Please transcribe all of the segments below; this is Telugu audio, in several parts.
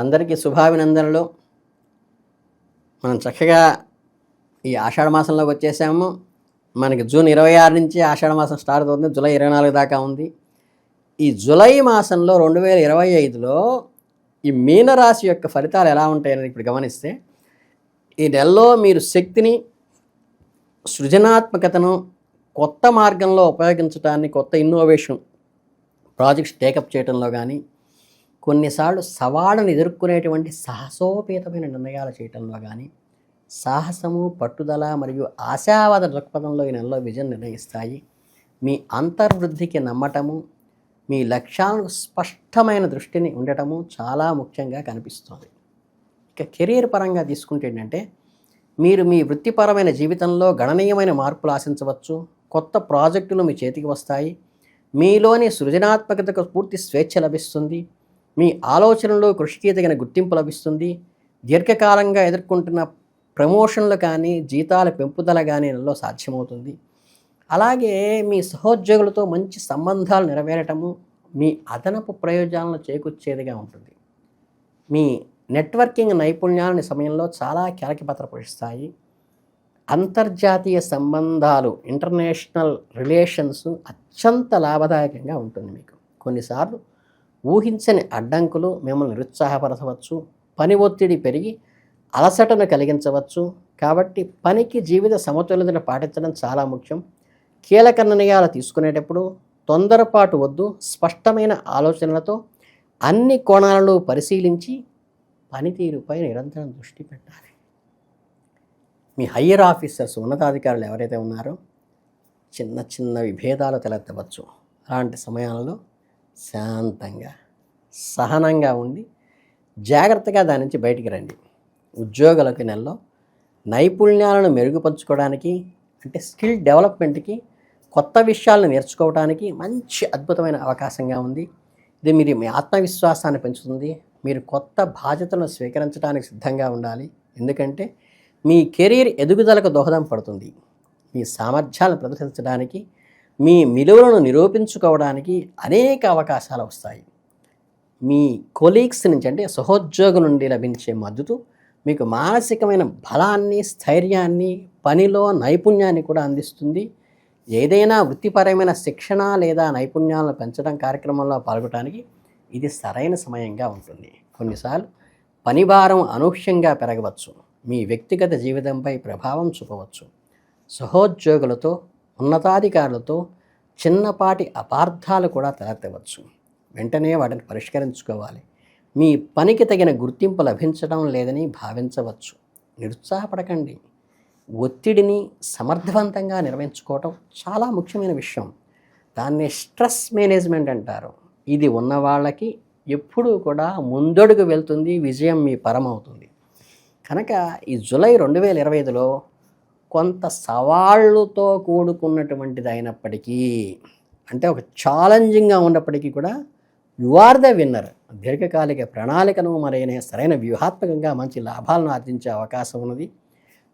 అందరికీ శుభాభినందనలు. మనం చక్కగా ఈ ఆషాఢ మాసంలోకి వచ్చేసాము. మనకి జూన్ ఇరవై ఆరు నుంచి ఆషాఢ మాసం స్టార్ట్ అవుతుంది. జూలై ఇరవై నాలుగు దాకా ఉంది. ఈ జూలై మాసంలో రెండు వేల ఇరవై ఐదులో ఈ మీనరాశి యొక్క ఫలితాలు ఎలా ఉంటాయని ఇప్పుడు గమనిస్తే ఈ నెలలో మీరు శక్తిని సృజనాత్మకతను కొత్త మార్గంలో ఉపయోగించడాన్ని కొత్త ఇన్నోవేషన్ ప్రాజెక్ట్స్ టేకప్ చేయడంలో కానీ కొన్నిసార్లు సవాళ్ళను ఎదుర్కొనేటువంటి సాహసోపేతమైన నిర్ణయాలు చేయటంలో కానీ సాహసము పట్టుదల మరియు ఆశావాద దృక్పథంలో ఈ నెలలో విజయం నిర్ణయిస్తాయి. మీ అంతర్వృద్ధికి నమ్మటము మీ లక్ష్యాలకు స్పష్టమైన దృష్టిని ఉండటము చాలా ముఖ్యంగా కనిపిస్తుంది. ఇక కెరీర్ పరంగా తీసుకుంటే ఏంటంటే మీరు మీ వృత్తిపరమైన జీవితంలో గణనీయమైన మార్పులు ఆశించవచ్చు కొత్త ప్రాజెక్టులు మీ చేతికి వస్తాయి మీలోని సృజనాత్మకతకు పూర్తి స్వేచ్ఛ లభిస్తుంది మీ ఆలోచనలో కృషికి తగిన గుర్తింపు లభిస్తుంది. దీర్ఘకాలంగా ఎదుర్కొంటున్న ప్రమోషన్లు కానీ జీతాల పెంపుదల కానీ నెలలో సాధ్యమవుతుంది. అలాగే మీ సహోద్యోగులతో మంచి సంబంధాలు నెరవేరటము మీ అదనపు ప్రయోజనాలను చేకూర్చేదిగా ఉంటుంది. మీ నెట్వర్కింగ్ నైపుణ్యాలని సమయంలో చాలా కీలక పాత్ర పోషిస్తాయి. అంతర్జాతీయ సంబంధాలు ఇంటర్నేషనల్ రిలేషన్స్ అత్యంత లాభదాయకంగా ఉంటుంది మీకు. కొన్నిసార్లు ఊహించని అడ్డంకులు మిమ్మల్ని నిరుత్సాహపరచవచ్చు పని ఒత్తిడి పెరిగి అలసటను కలిగించవచ్చు. కాబట్టి పనికి జీవిత సమతుల్యతను పాటించడం చాలా ముఖ్యం. కీలక నిర్ణయాలు తీసుకునేటప్పుడు తొందరపాటు వద్దు స్పష్టమైన ఆలోచనలతో అన్ని కోణాలను పరిశీలించి పనితీరుపై నిరంతరం దృష్టి పెట్టాలి. మీ హయ్యర్ ఆఫీసర్స్ ఉన్నతాధికారులు ఎవరైతే ఉన్నారో చిన్న చిన్న విభేదాలు తలెత్తవచ్చు. అలాంటి సమయాలలో శాంతంగా సహనంగా ఉండి జాగ్రత్తగా దాని నుంచి బయటికి రండి. ఉద్యోగులకు నెలలో నైపుణ్యాలను మెరుగుపరుచుకోవడానికి అంటే స్కిల్ డెవలప్మెంట్కి కొత్త విషయాలను నేర్చుకోవడానికి మంచి అద్భుతమైన అవకాశంగా ఉంది. ఇది మీరు మీ ఆత్మవిశ్వాసాన్ని పెంచుతుంది. మీరు కొత్త బాధ్యతలను స్వీకరించడానికి సిద్ధంగా ఉండాలి. ఎందుకంటే మీ కెరీర్ ఎదుగుదలకు దోహదం పడుతుంది. మీ సామర్థ్యాలను ప్రదర్శించడానికి మీ విలువలను నిరూపించుకోవడానికి అనేక అవకాశాలు వస్తాయి. మీ కొలీగ్స్ నుంచి అంటే సహోద్యోగుల నుండి లభించే మద్దతు మీకు మానసికమైన బలాన్ని స్థైర్యాన్ని పనిలో నైపుణ్యాన్ని కూడా అందిస్తుంది. ఏదైనా వృత్తిపరమైన శిక్షణ లేదా నైపుణ్యాలను పెంచడం కార్యక్రమంలో పాల్గొనడానికి ఇది సరైన సమయంగా ఉంటుంది. కొన్నిసార్లు పని భారం అనూహ్యంగా పెరగవచ్చు. మీ వ్యక్తిగత జీవితంపై ప్రభావం చూపవచ్చు. సహోద్యోగులతో ఉన్నతాధికారులతో చిన్నపాటి అపార్థాలు కూడా తలెత్తవచ్చు. వెంటనే వాటిని పరిష్కరించుకోవాలి. మీ పనికి తగిన గుర్తింపు లభించడం లేదని భావించవచ్చు. నిరుత్సాహపడకండి. ఒత్తిడిని సమర్థవంతంగా నిర్వహించుకోవటం చాలా ముఖ్యమైన విషయం. దాన్ని స్ట్రెస్ మేనేజ్మెంట్ అంటారు. ఇది ఉన్న వాళ్ళకి ఎప్పుడూ కూడా ముందడుగు వెళ్తుంది విజయం మీ పరమవుతుంది. కనుక ఈ జూలై రెండు వేల ఇరవై ఐదులో కొంత సవాళ్ళతో కూడుకున్నటువంటిది అయినప్పటికీ అంటే ఒక ఛాలెంజింగ్గా ఉన్నప్పటికీ కూడా యు ఆర్ ద విన్నర్. దీర్ఘకాలిక ప్రణాళికను మరైన సరైన వ్యూహాత్మకంగా మంచి లాభాలను ఆర్జించే అవకాశం ఉన్నది.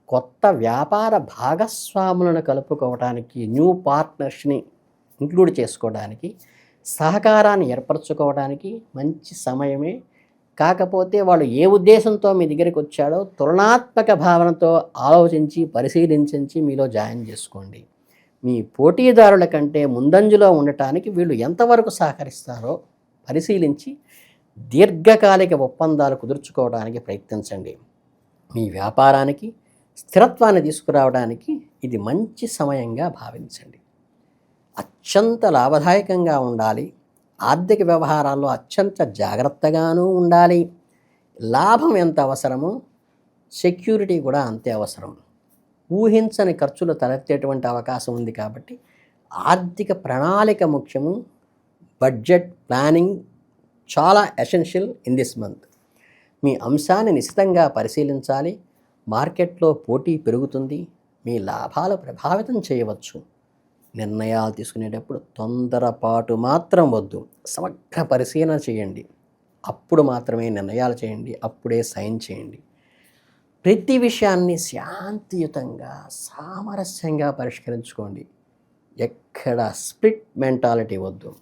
కొత్త వ్యాపార భాగస్వాములను కలుపుకోవడానికి న్యూ పార్ట్నర్స్ని ఇంక్లూడ్ చేసుకోవడానికి సహకారాన్ని ఏర్పరచుకోవడానికి మంచి సమయమే కాకపోతే వాళ్ళు ఏ ఉద్దేశంతో మీ దగ్గరికి వచ్చాడో తులనాత్మక భావనతో ఆలోచించి పరిశీలించి మీలో జాయిన్ చేసుకోండి. మీ పోటీదారుల కంటే ముందంజలో ఉండటానికి వీళ్ళు ఎంతవరకు సహకరిస్తారో పరిశీలించి దీర్ఘకాలిక ఒప్పందాలు కుదుర్చుకోవడానికి ప్రయత్నించండి. మీ వ్యాపారానికి స్థిరత్వాన్ని తీసుకురావడానికి ఇది మంచి సమయంగా భావించండి. అత్యంత లాభదాయకంగా ఉండాలి. ఆర్థిక వ్యవహారాల్లో అత్యంత జాగ్రత్తగానూ ఉండాలి. లాభం ఎంత అవసరమో సెక్యూరిటీ కూడా అంతే అవసరం. ఊహించని ఖర్చులు తలెత్తేటువంటి అవకాశం ఉంది కాబట్టి ఆర్థిక ప్రణాళిక ముఖ్యము. బడ్జెట్ ప్లానింగ్ చాలా ఎసెన్షియల్ ఇన్ దిస్ మంత్. మీ అంశాన్ని నిశితంగా పరిశీలించాలి. మార్కెట్లో పోటీ పెరుగుతుంది. మీ లాభాలు ప్రభావితం చేయవచ్చు. నిర్ణయాలు తీసుకునేటప్పుడు తొందరపాటు మాత్రం వద్దు. సమగ్ర పరిశీలన చేయండి. అప్పుడు మాత్రమే నిర్ణయాలు చేయండి. అప్పుడే సైన్ చేయండి. ప్రతి విషయాన్ని శాంతియుతంగా సామరస్యంగా పరిష్కరించుకోండి. ఎక్కడ స్ప్లిట్ మెంటాలిటీ వద్దు.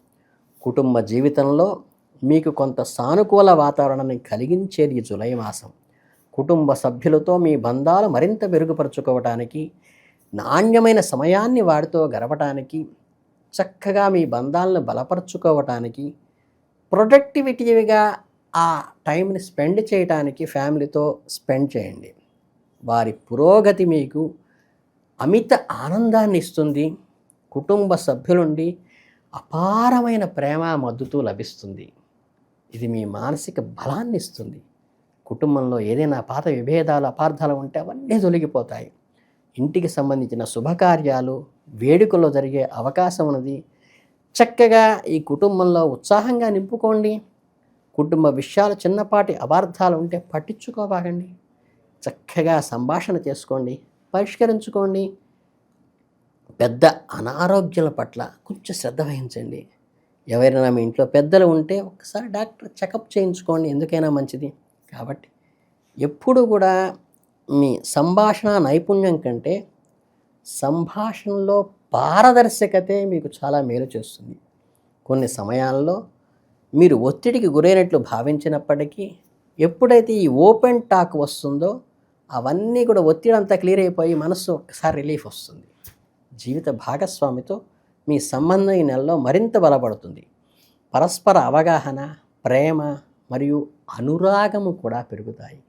కుటుంబ జీవితంలో మీకు కొంత సానుకూల వాతావరణాన్ని కలిగించేది ఈ జులై మాసం. కుటుంబ సభ్యులతో మీ బంధాలు మరింత మెరుగుపరుచుకోవటానికి నాణ్యమైన సమయాన్ని వాడితో గడపటానికి చక్కగా మీ బంధాలను బలపరుచుకోవటానికి ప్రొడక్టివిటీగా ఆ టైంని స్పెండ్ చేయటానికి ఫ్యామిలీతో స్పెండ్ చేయండి. వారి పురోగతి మీకు అమిత ఆనందాన్ని ఇస్తుంది. కుటుంబ సభ్యులుండి అపారమైన ప్రేమ మద్దతు లభిస్తుంది. ఇది మీ మానసిక బలాన్ని ఇస్తుంది కుటుంబంలో ఏదైనా పాత విభేదాలు అపార్థాలు ఉంటే అవన్నీ తొలగిపోతాయి. ఇంటికి సంబంధించిన శుభకార్యాలు వేడుకల్లో జరిగే అవకాశం ఉన్నది. చక్కగా ఈ కుటుంబంలో ఉత్సాహంగా నింపుకోండి. కుటుంబ విషయాలు చిన్నపాటి అపార్థాలు ఉంటే పట్టించుకోబాగండి చక్కగా సంభాషణ చేసుకోండి పరిష్కరించుకోండి. పెద్ద అనారోగ్యాల పట్ల కొంచెం శ్రద్ధ వహించండి. ఎవరైనా మీ ఇంట్లో పెద్దలు ఉంటే ఒకసారి డాక్టర్ చెకప్ చేయించుకోండి ఎందుకైనా మంచిది. కాబట్టి ఎప్పుడు కూడా మీ సంభాషణ నైపుణ్యం కంటే సంభాషణలో పారదర్శకతే మీకు చాలా మేలు చేస్తుంది. కొన్ని సమయాల్లో మీరు ఒత్తిడికి గురైనట్లు భావించినప్పటికీ ఎప్పుడైతే ఈ ఓపెన్ టాక్ వస్తుందో అవన్నీ కూడా ఒత్తిడి అంతా క్లియర్ అయిపోయి మనస్సు ఒక్కసారి రిలీఫ్ వస్తుంది. జీవిత భాగస్వామితో మీ సంబంధం ఈ నెలలో మరింత బలపడుతుంది. పరస్పర అవగాహన ప్రేమ మరియు అనురాగము కూడా పెరుగుతాయి.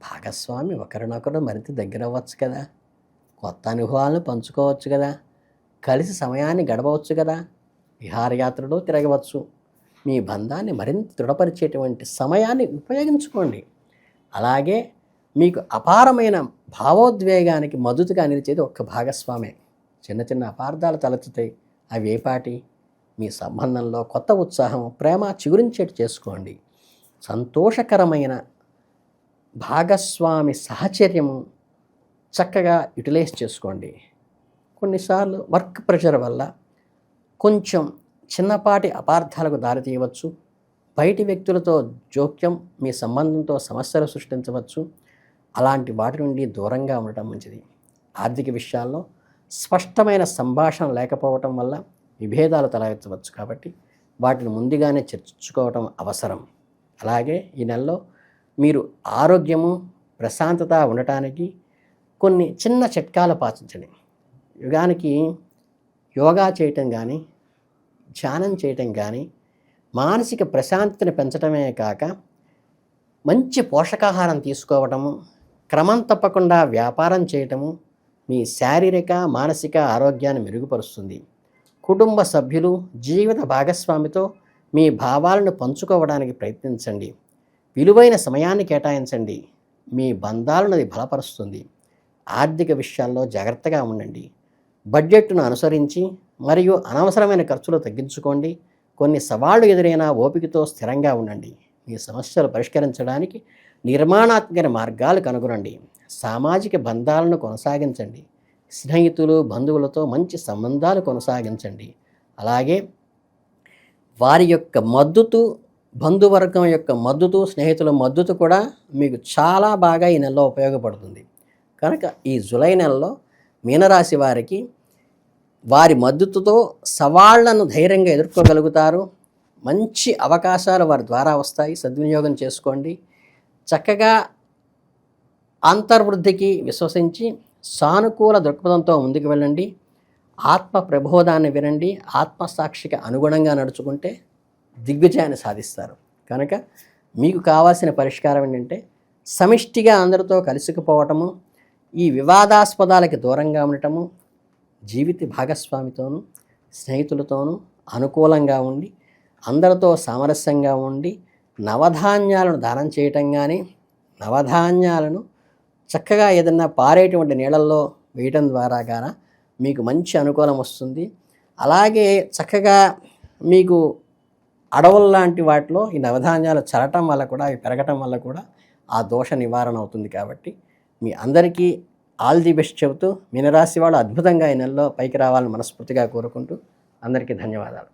భాగస్వామి ఒకరినొకరు మరింత దగ్గర అవ్వచ్చు కదా. కొత్త అనుభవాలను పంచుకోవచ్చు కదా. కలిసి సమయాన్ని గడపవచ్చు కదా. విహారయాత్రలో తిరగవచ్చు. మీ బంధాన్ని మరింత దృఢపరిచేటువంటి సమయాన్ని ఉపయోగించుకోండి. అలాగే మీకు అపారమైన భావోద్వేగానికి మద్దతుగా నిలిచేది ఒక్క భాగస్వామే. చిన్న చిన్న అపార్థాలు తలెత్తుతాయి. అవి ఏపాటి మీ సంబంధంలో కొత్త ఉత్సాహం ప్రేమ చిగురించేటి చేసుకోండి. సంతోషకరమైన భాగస్వామి సహచర్యము చక్కగా యూటిలైజ్ చేసుకోండి. కొన్నిసార్లు వర్క్ ప్రెషర్ వల్ల కొంచెం చిన్నపాటి అపార్థాలకు దారితీయవచ్చు బయటి వ్యక్తులతో జోక్యం మీ సంబంధంతో సమస్యలు సృష్టించవచ్చు. అలాంటి వాటి నుండి దూరంగా ఉండటం మంచిది. ఆర్థిక విషయాల్లో స్పష్టమైన సంభాషణ లేకపోవటం వల్ల విభేదాలు తలెత్తవచ్చు కాబట్టి వాటిని ముందుగానే చర్చించుకోవటం అవసరం. అలాగే ఈ నెలలో మీరు ఆరోగ్యము ప్రశాంతత ఉండటానికి కొన్ని చిన్న చిట్కాలు పాటించండి. యుగానికి యోగా చేయటం కానీ ధ్యానం చేయటం కానీ మానసిక ప్రశాంతతని పెంచడమే కాక మంచి పోషకాహారం తీసుకోవటము క్రమం తప్పకుండా వ్యాపారం చేయటము మీ శారీరక మానసిక ఆరోగ్యాన్ని మెరుగుపరుస్తుంది. కుటుంబ సభ్యులు జీవిత భాగస్వామితో మీ భావాలను పంచుకోవడానికి ప్రయత్నించండి. విలువైన సమయాన్ని కేటాయించండి. మీ బంధాలను అది బలపరుస్తుంది. ఆర్థిక విషయాల్లో జాగ్రత్తగా ఉండండి. బడ్జెట్ను అనుసరించి మరియు అనవసరమైన ఖర్చులు తగ్గించుకోండి. కొన్ని సవాళ్ళు ఎదురైనా ఓపికతో స్థిరంగా ఉండండి. మీ సమస్యలు పరిష్కరించడానికి నిర్మాణాత్మక మార్గాలు కనుగొనండి. సామాజిక బంధాలను కొనసాగించండి. స్నేహితులు బంధువులతో మంచి సంబంధాలు కొనసాగించండి. అలాగే వారి యొక్క మద్దతు బంధువర్గం యొక్క మద్దతు స్నేహితుల మద్దతు కూడా మీకు చాలా బాగా ఈ నెలలో ఉపయోగపడుతుంది. కనుక ఈ జులై నెలలో మీనరాశి వారికి వారి మద్దతుతో సవాళ్ళను ధైర్యంగా ఎదుర్కోగలుగుతారు. మంచి అవకాశాలు వారి ద్వారా వస్తాయి. సద్వినియోగం చేసుకోండి. చక్కగా అంతర్వృద్ధికి విశ్వసించి సానుకూల దృక్పథంతో ముందుకు వెళ్ళండి. ఆత్మ ప్రబోధాన్ని వినండి. ఆత్మసాక్షికి అనుగుణంగా నడుచుకుంటే దిగ్విజయాన్ని సాధిస్తారు. కనుక మీకు కావాల్సిన పరిష్కారం ఏంటంటే సమిష్టిగా అందరితో కలుసుకుపోవటము ఈ వివాదాస్పదాలకి దూరంగా ఉండటము జీవిత భాగస్వామితోనూ స్నేహితులతోనూ అనుకూలంగా ఉండి అందరితో సామరస్యంగా ఉండి నవధాన్యాలను దానం చేయటం కానీ నవధాన్యాలను చక్కగా ఏదన్నా పారేటువంటి నీళ్ళల్లో వేయటం ద్వారా గాన మీకు మంచి అనుకూలం వస్తుంది. అలాగే చక్కగా మీకు అడవుల లాంటి వాటిలో ఈ నవధాన్యాలు చల్లటం వల్ల కూడా అవి పెరగటం వల్ల కూడా ఆ దోష నివారణ అవుతుంది కాబట్టి మీ అందరికీ ఆల్ ది బెస్ట్ చెబుతూ మీనరాశి వాళ్ళు అద్భుతంగా ఈ నెలలో పైకి రావాలని మనస్ఫూర్తిగా కోరుకుంటూ అందరికీ ధన్యవాదాలు.